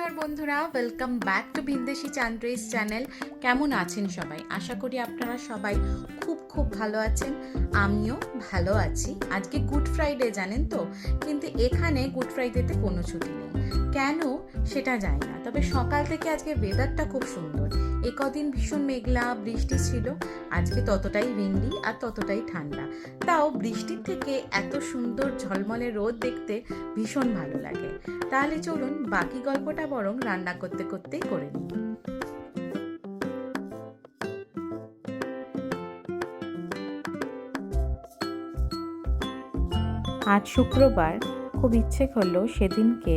নমস্কার বন্ধুরা welcome back to বিন্দেশি চান্দ্রেস চ্যানেল কেমন আছেন সবাই? আশা করি আপনারা সবাই খুব ভালো আছেন, আমিও ভালো আছি। আজকে গুড ফ্রাইডে জানেন তো? কিন্তু এখানে গুড ফ্রাইডেতে কোনো ছুটি নেই। কেন? সেটা জানি না। তবে সকাল থেকে আজকে ওয়েদারটা খুব সুন্দর। এ কদিন ভীষণ মেঘলা, বৃষ্টি ছিল। আজকে ততটাই উইন্ডি আর ততটাই ঠান্ডা। তাও বৃষ্টির থেকে এত সুন্দর ঝলমলে রোদ দেখতে ভীষণ ভালো লাগে। তাহলে চলুন বাকি গল্পটা বরং রান্না করতে করতেই করে নিই। আজ শুক্রবার খুব ইচ্ছে করল সেদিনকে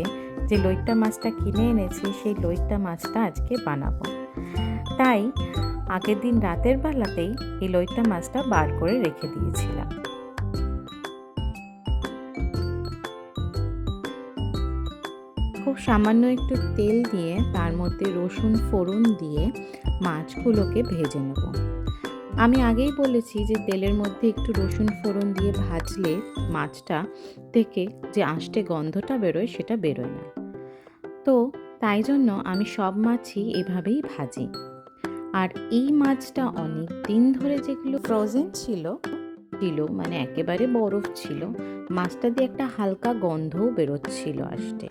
যে লইট্টা মাছটা কিনে এনেছি, সেই লইট্টা মাছটা আজকে বানাবো। তাই আগের দিন রাতের বেলাতেই এই লইট্টা মাছটা বার করে রেখে দিয়েছিলাম। খুব সামান্য একটু তেল দিয়ে, তার মধ্যে রসুন ফোড়ন দিয়ে মাছগুলোকে ভেজে নেব। আমি আগেই বলেছি যে তেলের মধ্যে একটু রসুন ফোড়ন দিয়ে ভাজলে মাছটা থেকে যে আষ্টে গন্ধটা বেরোয় সেটা বেরোয় না। তো তাই জন্য আমি সব মাছই এভাবেই ভাজি। আর এই মাছটা অনেক দিন ধরে যেগুলো ফ্রোজেন ছিল। ছিল মানে একেবারে বরফ ছিল মাছটা দিয়ে একটা হালকা গন্ধও বেরোচ্ছিল আসতে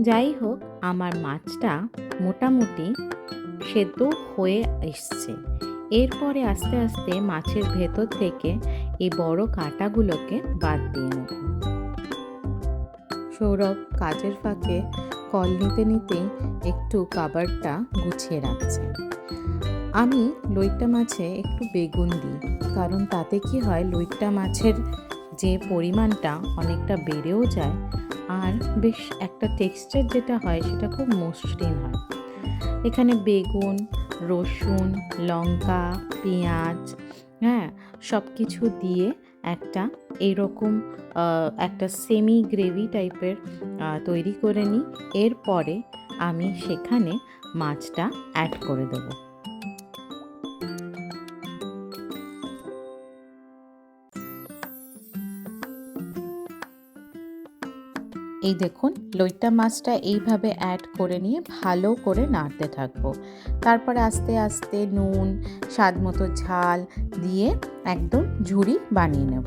যাই হোক আমার মাছটা মোটামুটি সেদ্ধ হয়ে এসছে। এরপরে আস্তে আস্তে মাছের ভেতর থেকে এই বড় কাঁটাগুলোকে বাদ দিয়ে নেব। সৌরভ কাজের ফাঁকে কল নিতে নিতেই একটু কাবারটা গুছিয়ে রাখছে। আমি লইট্টা মাছে একটু বেগুন দিই, কারণ তাতে কি হয়, লইট্টা মাছের যে পরিমাণটা অনেকটা বেড়েও যায় আর বেশ একটা টেক্সচার যেটা হয় সেটা খুব মসৃণ হয়। এখানে বেগুন রসুন, লঙ্কা, পেঁয়াজ হ্যাঁ সব কিছু দিয়ে একটা এরকম একটা সেমি গ্রেভি টাইপের তৈরি করে নিই। এরপরে আমি সেখানে মাছটা অ্যাড করে দেবো। এই দেখুন, লইট্টা মাছটা এইভাবে অ্যাড করে নিয়ে ভালো করে নাড়তে থাকব। তারপর আস্তে আস্তে নুন, স্বাদ মতো ঝাল দিয়ে একদম ঝুড়ি বানিয়ে নেব।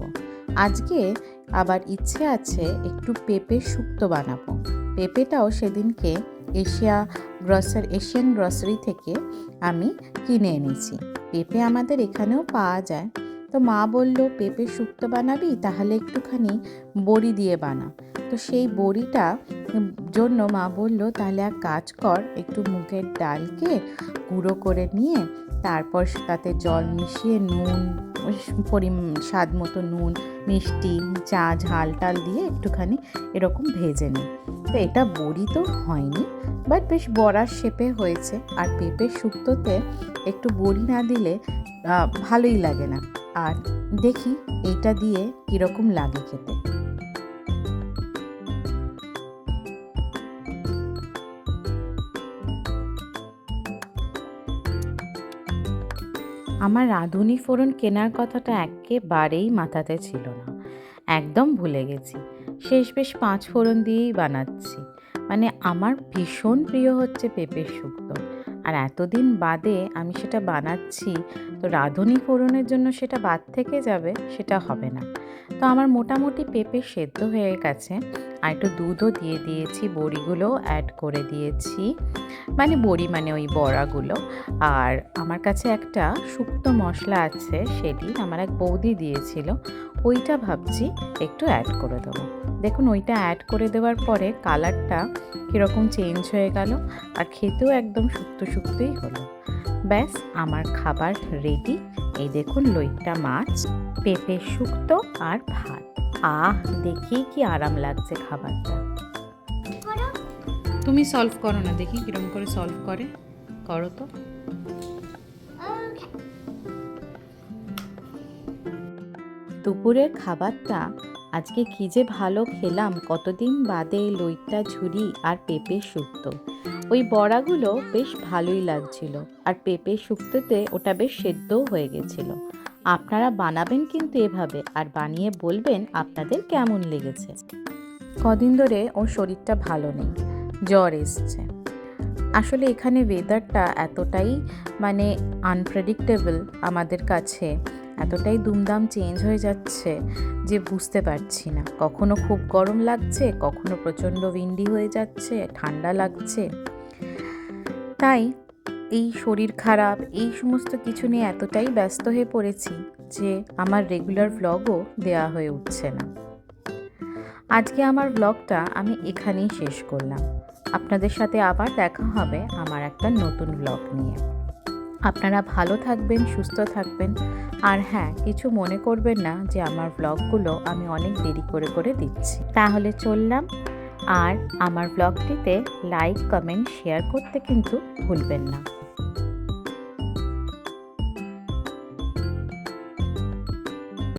আজকে আবার ইচ্ছে আছে একটু পেঁপে শুক্তো বানাবো। পেঁপেটাও সেদিনকে এশিয়া গ্রসার, এশিয়ান গ্রসারি থেকে আমি কিনে এনেছি। পেঁপে আমাদের এখানেও পাওয়া যায়। তো মা বলল, পেঁপে শুক্তো বানাবি, তাহলে একটুখানি বড়ি দিয়ে বানা। তো সেই বড়িটা জন্য মা বলল, তাহলে এক কাজ কর, একটু মুগের ডালকে গুঁড়ো করে নিয়ে, তারপর তাতে জল মিশিয়ে নুন পরি স্বাদ মতো নুন, মিষ্টি, চা, ঝাল টাল দিয়ে একটুখানি এরকম ভেজে নিই তো এটা বড়ি তো হয়নি, বাট বেশ বড়ার শেপে হয়েছে। আর পেঁপে শুক্তোতে একটু বড়ি না দিলে ভালোই লাগে না। আর দেখি এটা দিয়ে কীরকম লাগে খেতে। আমার রাঁধুনি ফোড়ন কেনার কথাটা একেবারেই মাথাতে ছিল না। একদম ভুলে গেছি। শেষ বেশ পাঁচ ফোড়ন দিয়েই বানাচ্ছি। মানে আমার ভীষণ প্রিয় হচ্ছে পেঁপের শুক্তো। আর এতদিন বাদে আমি সেটা বানাচ্ছি, তো রাঁধুনি ফোড়নের জন্য সেটা বাদ থেকে যাবে, সেটা হবে না। তো আমার মোটামুটি পেঁপে সেদ্ধ হয়ে গেছে। আর একটু দুধও দিয়ে দিয়েছি বড়িগুলো অ্যাড করে দিয়েছি। মানে বড়ি মানে ওই বড়াগুলো। আর আমার কাছে একটা শুক্তো মশলা আছে সেটি আমার এক বৌদি দিয়েছিল। ওইটা ভাবছি একটু অ্যাড করে দেবো। দেখুন, ওইটা অ্যাড করে দেওয়ার পরে কালারটা কীরকম চেঞ্জ হয়ে গেল আর খেতেও একদম শুক্তো শুক্তোই হলো। ব্যাস আমার খাবার রেডি এই দেখুন লইট্টা মাছ পেঁপে শুক্তো আর ভাত। আহ দেখি কি আরাম লাগছে খাবারটা। তুমি সলভ করো না দেখি কিরম করে সলভ করে। করো তো। দুপুরের খাবারটা আজকে কি যে ভালো খেলাম কতদিন বাদে লইট্টা ঝুরি আর পেঁপে শুক্তো। ওই বড়াগুলো বেশ ভালোই লাগছিল আর পেঁপে শুক্তোতে ওটা বেশ সেদ্ধও হয়ে গেছিল। আপনারা বানাবেন কিন্তু এভাবে আর বানিয়ে বলবেন আপনাদের কেমন লেগেছে। কদিন ধরে ওর শরীরটা ভালো নেই, জ্বর এসছে। আসলে এখানে ওয়েদারটা এতটাই মানে আনপ্রেডিক্টেবল আমাদের কাছে, এতটাই দুমদাম চেঞ্জ হয়ে যাচ্ছে যে বুঝতে পারছি না। কখনো খুব গরম লাগছে, কখনো প্রচণ্ড উইন্ডি হয়ে যাচ্ছে, ঠান্ডা লাগছে। তাই এই শরীর খারাপ, এই সমস্ত কিছু নিয়ে এতটাই ব্যস্ত হয়ে পড়েছি যে আমার রেগুলার ভ্লগও দেওয়া হয়ে উঠছে না। আজকে আমার ব্লগটা আমি এখানেই শেষ করলাম। আপনাদের সাথে আবার দেখা হবে আমার একটা নতুন ব্লগ নিয়ে। আপনারা ভালো থাকবেন, সুস্থ থাকবেন। আর হ্যাঁ কিছু মনে করবেন না যে আমার ব্লগগুলো আমি অনেক দেরি করে করে দিচ্ছি। তাহলে চললাম আর আমার ব্লগটিতে লাইক কমেন্ট শেয়ার করতে কিন্তু ভুলবেন না।